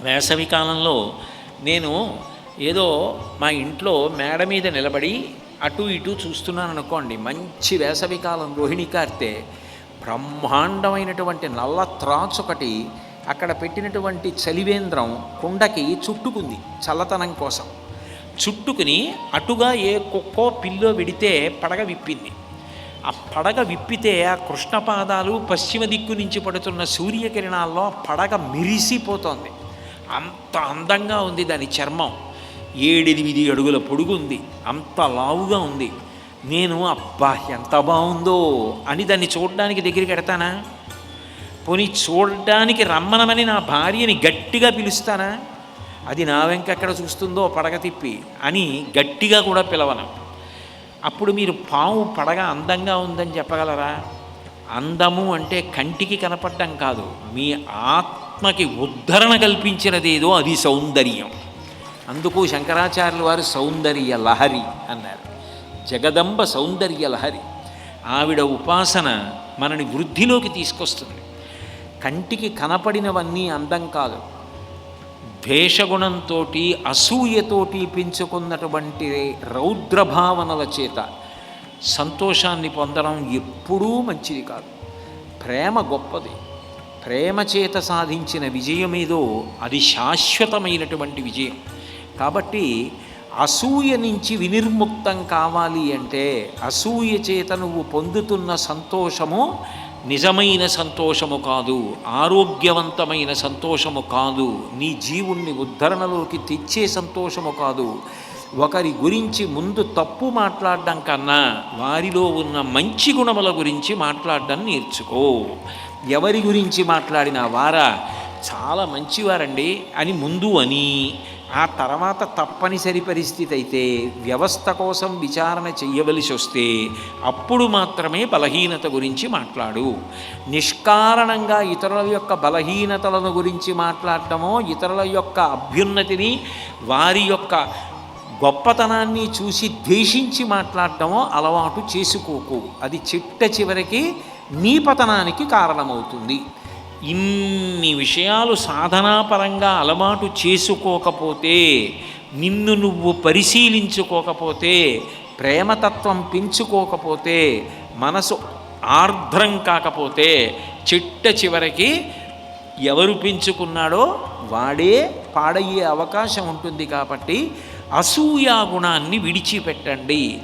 వేసవి కాలంలో నేను ఏదో మా ఇంట్లో మేడ మీద నిలబడి అటు ఇటు చూస్తున్నాను అనుకోండి మంచి వేసవి కాలం రోహిణి కార్తె బ్రహ్మాండమైనటువంటి నల్ల త్రాచు ఒకటి అక్కడ పెట్టినటువంటి చలివేంద్రం కుండకి చుట్టుకుంది చల్లతనం కోసం. చుట్టుకుని అటుగా ఏ కుక్కో పిల్లో విడితే పడగ విప్పింది. ఆ పడగ విప్పితే ఆ కృష్ణపాదాలు పశ్చిమ దిక్కు నుంచి పడుతున్న సూర్యకిరణాల్లో పడగ మెరిసిపోతోంది. అంత అందంగా ఉంది దాని చర్మం. ఏడెనిమిది అడుగుల పొడుగు ఉంది. అంత లావుగా ఉంది. నేను అబ్బా ఎంత బాగుందో అని దాన్ని చూడడానికి దగ్గరికి ఎడతానా పోనీ చూడడానికి రమ్మనమని నా భార్యని గట్టిగా పిలుస్తానా? అది నా వెంక ఎక్కడ చూస్తుందో పడగ తిప్పి అని గట్టిగా కూడా పిలవను. అప్పుడు మీరు పాము పడగ అందంగా ఉందని చెప్పగలరా? అందము అంటే కంటికి కనపడటం కాదు. మీ ఆత్మ ఆత్మకి ఉద్ధరణ కల్పించినదేదో అది సౌందర్యం. అందుకు శంకరాచార్యుల వారు సౌందర్య లహరి అన్నారు. జగదంబ సౌందర్య లహరి. ఆవిడ ఉపాసన మనని వృద్ధిలోకి తీసుకొస్తుంది. కంటికి కనపడినవన్నీ అందం కాదు. ద్వేషగుణంతో అసూయతోటి పెంచుకున్నటువంటి రౌద్రభావనల చేత సంతోషాన్ని పొందడం ఎప్పుడూ మంచిది కాదు. ప్రేమ గొప్పది. ప్రేమ చేత సాధించిన విజయమేదో అది శాశ్వతమైనటువంటి విజయం. కాబట్టి అసూయ నుంచి వినిర్ముక్తం కావాలి అంటే అసూయ చేత నువ్వు పొందుతున్న సంతోషము నిజమైన సంతోషము కాదు ఆరోగ్యవంతమైన సంతోషము కాదు నీ జీవుణ్ణి ఉద్ధరణలోకి తెచ్చే సంతోషము కాదు. ఒకరి గురించి ముందు తప్పు మాట్లాడడం కన్నా వారిలో ఉన్న మంచి గుణముల గురించి మాట్లాడడం నేర్చుకో. ఎవరి గురించి మాట్లాడినా వారా? చాలా మంచివారండి. అని ముందు అని ఆ తర్వాత తప్పనిసరి పరిస్థితి అయితే వ్యవస్థ కోసం విచారణ చెయ్యవలసి వస్తే అప్పుడు మాత్రమే బలహీనత గురించి మాట్లాడు. నిష్కారణంగా ఇతరుల యొక్క బలహీనతలను గురించి మాట్లాడటమో ఇతరుల యొక్క అభ్యున్నతిని వారి యొక్క గొప్పతనాన్ని చూసి ద్వేషించి మాట్లాడటమో అలవాటు చేసుకోకు. అది చిట్ట చివరికి నీ పతనానికి కారణమవుతుంది. ఇన్ని విషయాలు సాధనాపరంగా అలవాటు చేసుకోకపోతే నిన్ను నువ్వు పరిశీలించుకోకపోతే ప్రేమతత్వం పెంచుకోకపోతే మనసు ఆర్ద్రం కాకపోతే చిట్ట చివరికి ఎవరు పెంచుకున్నాడో వాడే పాడయ్యే అవకాశం ఉంటుంది కాబట్టి అసూయా గుణాన్ని విడిచిపెట్టండి.